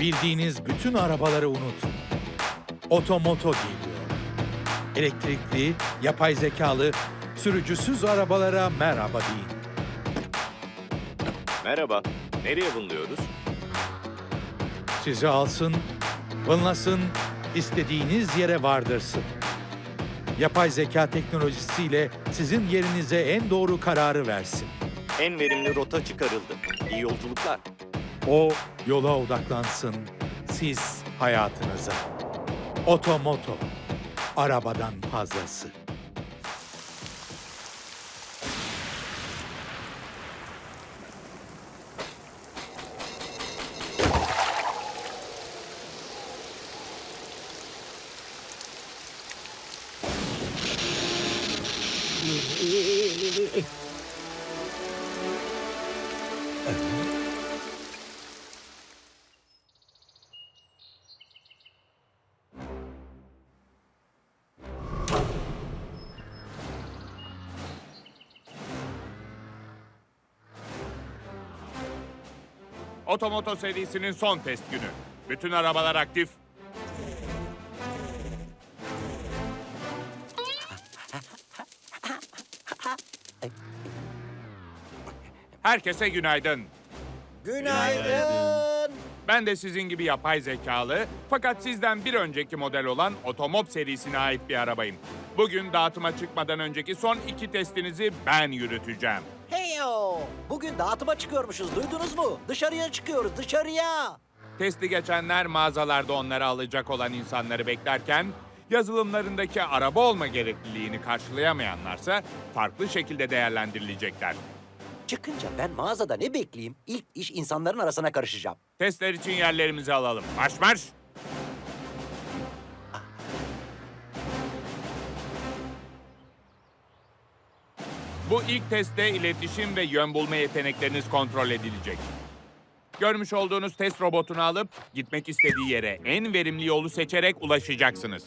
Bildiğiniz bütün arabaları unutun. Otomoto geliyor. Elektrikli, yapay zekalı, sürücüsüz arabalara merhaba deyin. Merhaba. Nereye bulunuyoruz? Sizi alsın, vınlasın, istediğiniz yere vardırsın. Yapay zeka teknolojisiyle sizin yerinize en doğru kararı versin. En verimli rota çıkarıldı. İyi yolculuklar. O yola odaklansın, siz hayatınıza. Otomoto, arabadan fazlası. Otomoto serisinin son test günü. Bütün arabalar aktif. Herkese günaydın. Günaydın. Ben de sizin gibi yapay zekalı fakat sizden bir önceki model olan Otomob serisine ait bir arabayım. Bugün dağıtıma çıkmadan önceki son iki testinizi ben yürüteceğim. Bugün dağıtıma çıkıyormuşuz. Duydunuz mu? Dışarıya çıkıyoruz. Dışarıya. Testi geçenler mağazalarda onları alacak olan insanları beklerken, yazılımlarındaki araba olma gerekliliğini karşılayamayanlarsa farklı şekilde değerlendirilecekler. Çıkınca ben mağazada ne bekleyeyim? İlk iş insanların arasına karışacağım. Testler için yerlerimizi alalım. Marş marş! Bu ilk testte iletişim ve yön bulma yetenekleriniz kontrol edilecek. Görmüş olduğunuz test robotunu alıp gitmek istediği yere en verimli yolu seçerek ulaşacaksınız.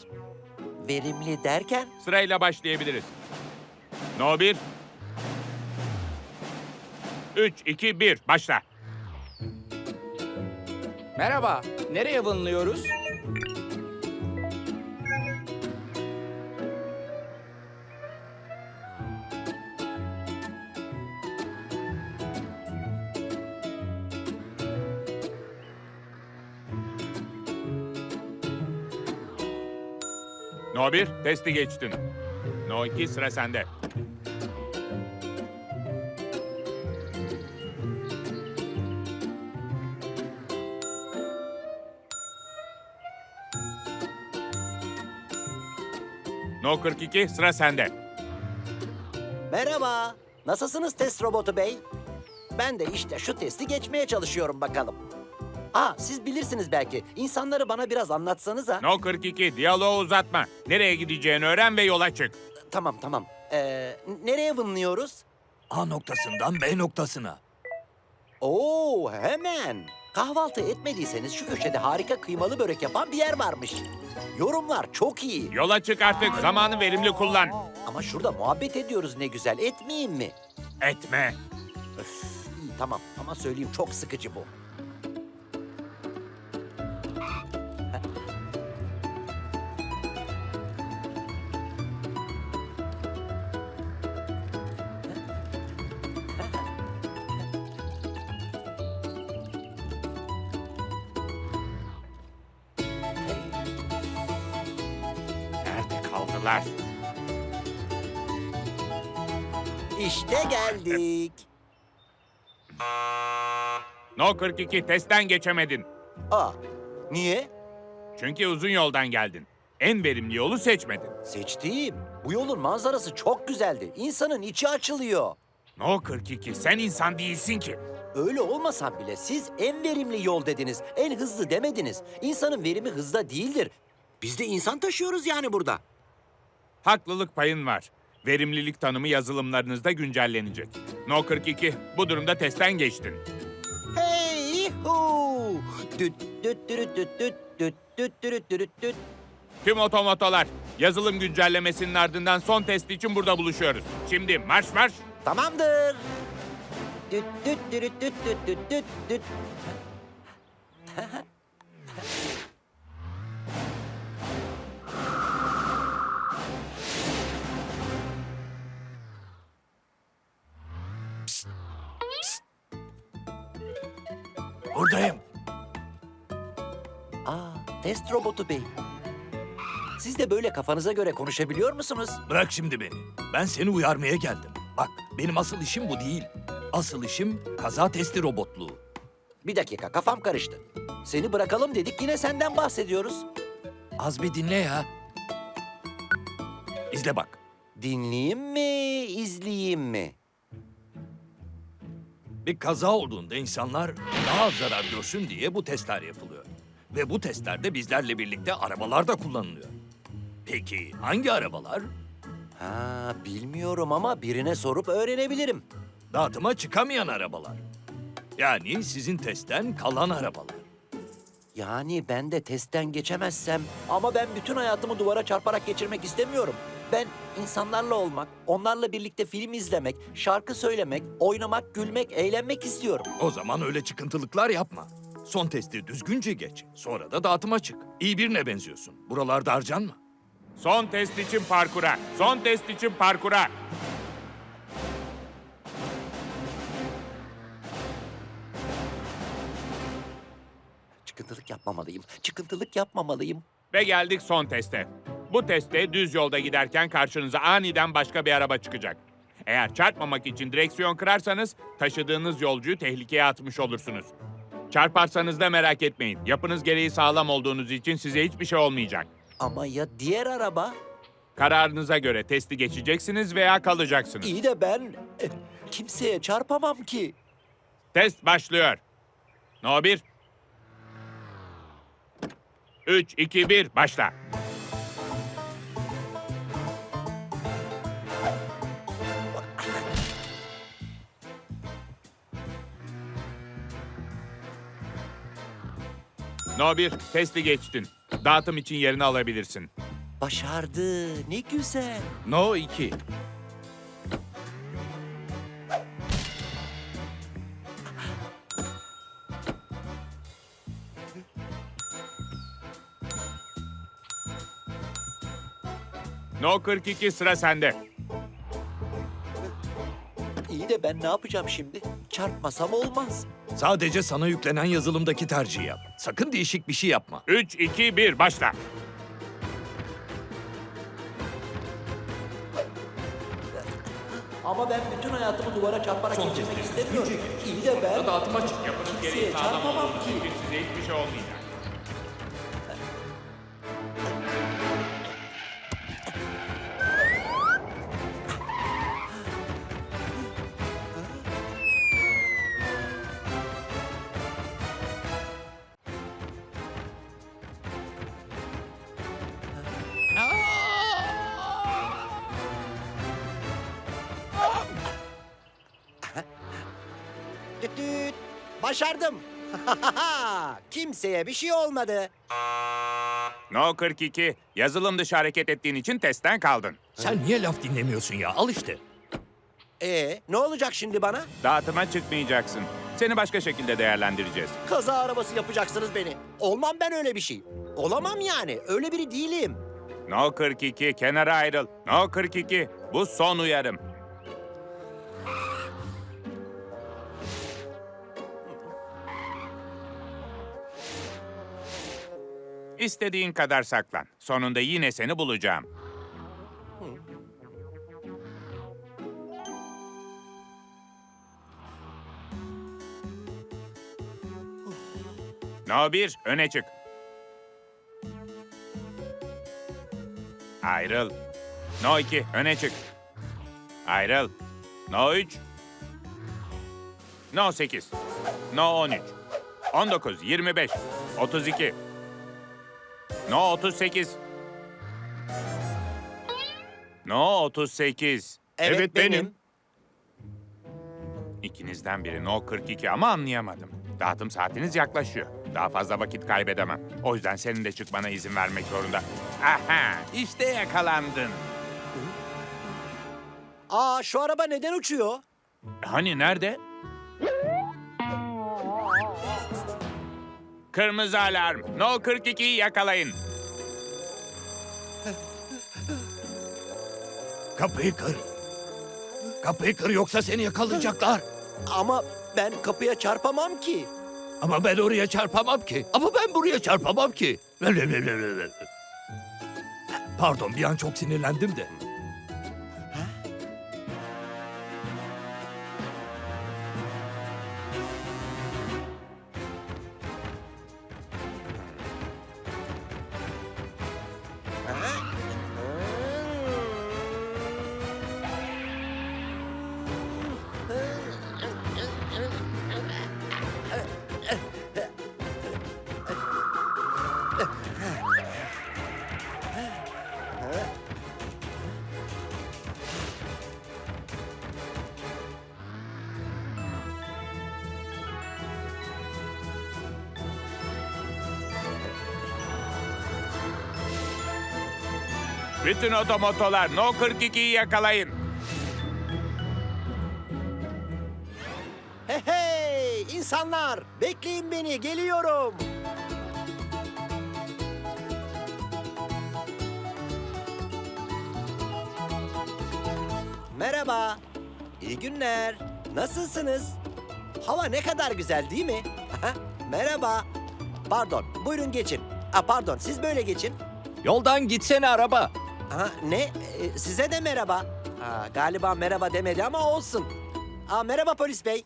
Verimli derken? Sırayla başlayabiliriz. No 1. 3, 2, 1. Başla. Merhaba, nereye vınlıyoruz? No 1. Testi geçtin. No 2. Sıra sende. No 42. Sıra sende. Merhaba. Nasılsınız test robotu bey? Ben de işte şu testi geçmeye çalışıyorum bakalım. Aa siz bilirsiniz belki. İnsanları bana biraz anlatsanıza. No 42. Diyaloğu uzatma. Nereye gideceğini öğren ve yola çık. Tamam tamam. Ee, nereye vınlıyoruz? A noktasından B noktasına. Oo hemen. Kahvaltı etmediyseniz şu köşede harika kıymalı börek yapan bir yer varmış. Yorumlar çok iyi. Yola çık artık. Zamanı verimli kullan. Ama şurada muhabbet ediyoruz ne güzel. Etmeyeyim mi? Etme. İyi tamam ama söyleyeyim çok sıkıcı bu. Kaldılar? İşte geldik. No 42. Testten geçemedin. Aa niye? Çünkü uzun yoldan geldin. En verimli yolu seçmedin. Seçtiğim. Bu yolun manzarası çok güzeldi. İnsanın içi açılıyor. No 42. Sen insan değilsin ki. Öyle olmasam bile siz en verimli yol dediniz. En hızlı demediniz. İnsanın verimi hızda değildir. Biz de insan taşıyoruz yani burada. Haklılık payın var. Verimlilik tanımı yazılımlarınızda güncellenecek. No 42. Bu durumda testten geçtin. Hey hu! Düt düt dürüt düt düt düt düt dürüt dürüt düt. Tüm otomotolar yazılım güncellemesinin ardından son test için burada buluşuyoruz. Şimdi marş marş. Tamamdır. Düt düt dürüt düt düt düt düt düt. Test robotu bey. Siz de böyle kafanıza göre konuşabiliyor musunuz? Bırak şimdi beni. Ben seni uyarmaya geldim. Bak benim asıl işim bu değil. Asıl işim kaza testi robotluğu. Bir dakika kafam karıştı. Seni bırakalım dedik yine senden bahsediyoruz. Az bir dinle ya. İzle bak. Dinleyeyim mi, izleyeyim mi? Bir kaza olduğunda insanlar daha az zarar görsün diye bu testler yapılıyor. Ve bu testlerde bizlerle birlikte arabalar da kullanılıyor. Peki hangi arabalar? Ha, bilmiyorum ama birine sorup öğrenebilirim. Dağıtıma çıkamayan arabalar. Yani sizin testten kalan arabalar. Yani ben de testten geçemezsem ama ben bütün hayatımı duvara çarparak geçirmek istemiyorum. Ben insanlarla olmak, onlarla birlikte film izlemek, şarkı söylemek, oynamak, gülmek, eğlenmek istiyorum. O zaman öyle çıkıntılıklar yapma. Son testi düzgünce geç. Sonra da dağıtıma çık. İyi birine benziyorsun. Buralarda harcanma. Son test için parkura. Son test için parkura. Çıkıntılık yapmamalıyım, çıkıntılık yapmamalıyım. Ve geldik son teste. Bu testte düz yolda giderken karşınıza aniden başka bir araba çıkacak. Eğer çarpmamak için direksiyon kırarsanız taşıdığınız yolcuyu tehlikeye atmış olursunuz. Çarparsanız da merak etmeyin. Yapınız gereği sağlam olduğunuz için size hiçbir şey olmayacak. Ama ya diğer araba? Kararınıza göre testi geçeceksiniz veya kalacaksınız. İyi de ben eh, kimseye çarpamam ki. Test başlıyor. No 1. 3, 2, 1, başla. No 1, testi geçtin. Dağıtım için yerini alabilirsin. Başardı, ne güzel. No 2. No 42, sıra sende. İyi de ben ne yapacağım şimdi? Çarpmasam olmaz. Sadece sana yüklenen yazılımdaki tercihi yap. Sakın değişik bir şey yapma. 3, 2, 1, başla. Ama ben bütün hayatımı duvara çarparak geçirmek istemiyorum. İyi de ben Dağıtıma çık. Yapınız Kimseye gereği sağlam ki. için size hiçbir şey olmayacak. Başardım. Kimseye bir şey olmadı. No 42, yazılım dışı hareket ettiğin için testten kaldın. Sen niye laf dinlemiyorsun ya? Al işte. Ee, ne olacak şimdi bana? Dağıtıma çıkmayacaksın. Seni başka şekilde değerlendireceğiz. Kaza arabası yapacaksınız beni. Olmam ben öyle bir şey. Olamam yani. Öyle biri değilim. No 42, kenara ayrıl. No 42, bu son uyarım. İstediğin kadar saklan. Sonunda yine seni bulacağım. No 1, öne çık. Ayrıl. No 2, öne çık. Ayrıl. No 3. No 8. No 13. 19, 25, 32. No 38. No 38. Evet, benim. İkinizden biri No 42 ama anlayamadım. Dağıtım saatiniz yaklaşıyor. Daha fazla vakit kaybedemem. O yüzden senin de çıkmana izin vermek zorunda. Aha, işte yakalandın. Aa şu araba neden uçuyor? Hani nerede? Kırmızı alarm. No 42'yi yakalayın. Kapıyı kır. Kapıyı kır yoksa seni yakalayacaklar. Ama ben kapıya çarpamam ki. Ama ben oraya çarpamam ki. Ama ben buraya çarpamam ki. Pardon bir an çok sinirlendim de. Bütün otomotolar No 42'yi yakalayın. Hey hey insanlar bekleyin beni geliyorum. Merhaba. İyi günler. Nasılsınız? Hava ne kadar güzel değil mi? Merhaba. Pardon, buyurun geçin. Aa, pardon, siz böyle geçin. Yoldan gitsene araba. Aha, ne? Ee, size de merhaba. Aa, galiba merhaba demedi ama olsun. Aa, merhaba polis bey.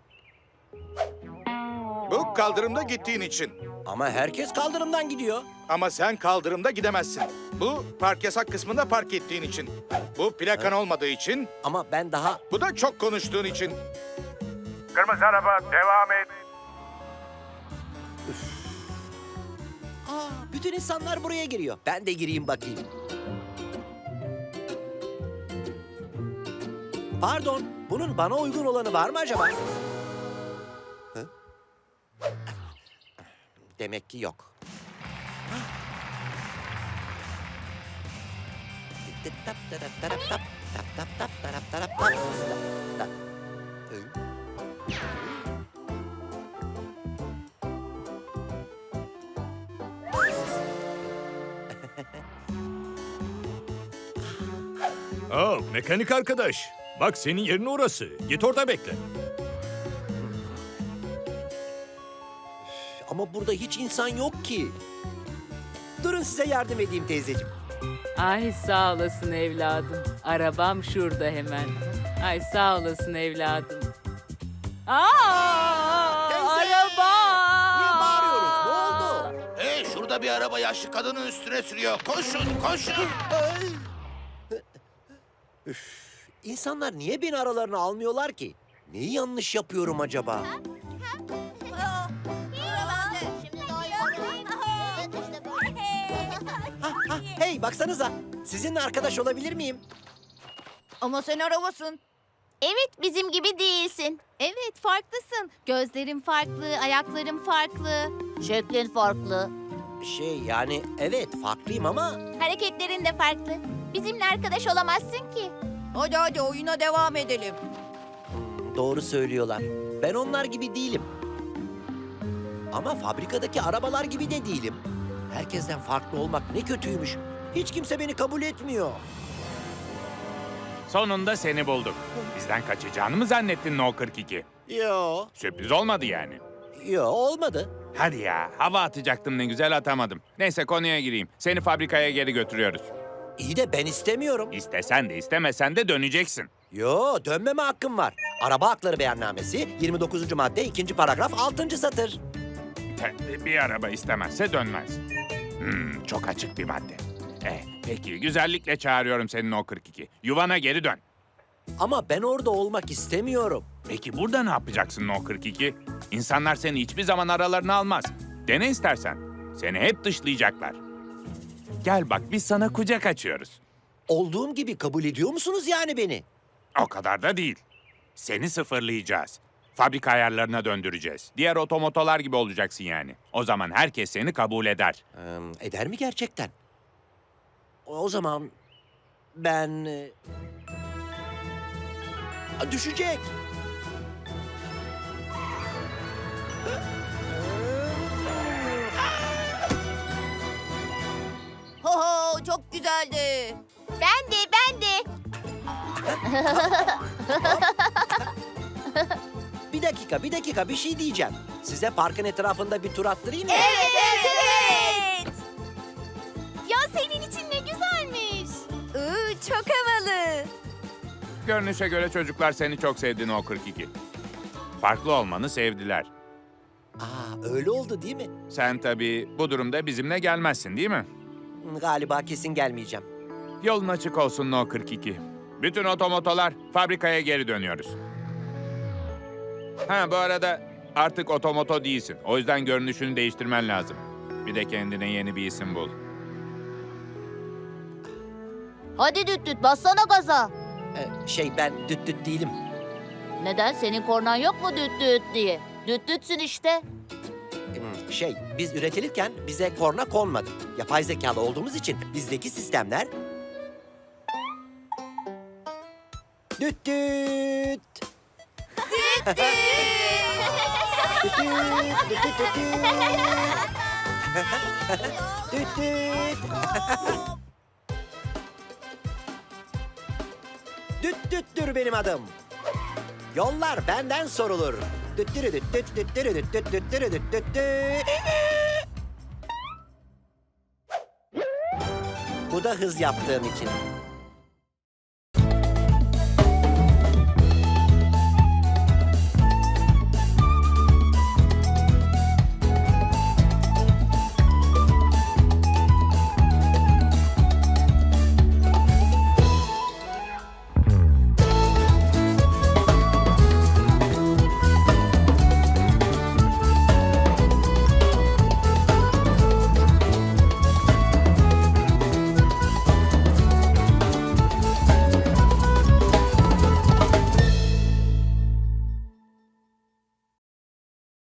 Bu kaldırımda gittiğin için. Ama herkes kaldırımdan gidiyor. Ama sen kaldırımda gidemezsin. Bu park yasak kısmında park ettiğin için. Bu plakan olmadığı için. Ama ben daha... Bu da çok konuştuğun için. Kırmızı araba devam et. Aa, bütün insanlar buraya giriyor. Ben de gireyim bakayım. Pardon, bunun bana uygun olanı var mı acaba? Hı? Demek ki yok. Oh mekanik arkadaş. Bak senin yerin orası. Git orada bekle. Ama burada hiç insan yok ki. Durun size yardım edeyim teyzeciğim. Ay sağ olasın evladım. Arabam şurada hemen. Ay sağ olasın evladım. Aa! Teyze! Araba! Bağırıyoruz? Ne oldu? Hey şurada bir araba yaşlı kadının üstüne sürüyor. Koşun koşun. İnsanlar niye beni aralarına almıyorlar ki? Neyi yanlış yapıyorum acaba? Ha, ha, hey baksanıza. Sizinle arkadaş olabilir miyim? Ama sen arabasın. Evet bizim gibi değilsin. Evet farklısın. Gözlerin farklı, ayakların farklı. Şeklin farklı. Şey yani evet farklıyım ama Hareketlerin de farklı. Bizimle arkadaş olamazsın ki. Hadi hadi oyuna devam edelim. doğru söylüyorlar. Ben onlar gibi değilim. Ama fabrikadaki arabalar gibi de değilim. Herkesten farklı olmak ne kötüymüş. Hiç kimse beni kabul etmiyor. Sonunda seni bulduk. Bizden kaçacağını mı zannettin No 42? Yo, Sürpriz olmadı yani. yo olmadı. Hadi ya, hava atacaktım ne güzel atamadım. Neyse konuya gireyim. Seni fabrikaya geri götürüyoruz. İyi de ben istemiyorum. İstesen de istemesen de döneceksin. Yo, dönmeme hakkım var. Araba hakları beyannamesi 29. madde 2. paragraf 6. satır. Bir araba istemezse dönmez. Hmm, çok açık bir madde. Eh, peki güzellikle çağırıyorum senin o 42. Yuvana geri dön. Ama ben orada olmak istemiyorum. Peki burada ne yapacaksın o 42? İnsanlar seni hiçbir zaman aralarına almaz. Dene istersen. Seni hep dışlayacaklar. Gel bak biz sana kucak açıyoruz. Olduğum gibi kabul ediyor musunuz yani beni? O kadar da değil. Seni sıfırlayacağız. Fabrika ayarlarına döndüreceğiz. Diğer otomotolar gibi olacaksın yani. O zaman herkes seni kabul eder. Ee, eder mi gerçekten? O zaman ben... e, Düşecek. Çok güzeldi. Ben de ben de. bir dakika, bir dakika bir şey diyeceğim. Size parkın etrafında bir tur attırayım mı? Evet, evet, evet. Ya senin için ne güzelmiş. Iı, çok havalı. Görünüşe göre çocuklar seni çok sevdi No 42. Farklı olmanı sevdiler. Aa, öyle oldu değil mi? Sen tabii bu durumda bizimle gelmezsin değil mi? Galiba kesin gelmeyeceğim. Yolun açık olsun No 42. Bütün otomotolar fabrikaya geri dönüyoruz. Ha bu arada artık otomoto değilsin. O yüzden görünüşünü değiştirmen lazım. Bir de kendine yeni bir isim bul. Hadi düt düt bassana gaza. Ee, şey ben düt düt değilim. Neden senin kornan yok mu düt düt diye? Düt dütsün işte. Şey, biz üretilirken bize korna konmadı. Yapay zekalı olduğumuz için bizdeki sistemler... Düt. Düt düt. düt düt, düt düt, düt düt. Düt düt. Düt düttür benim adım. Yollar benden sorulur. Bu da hız yaptığım için.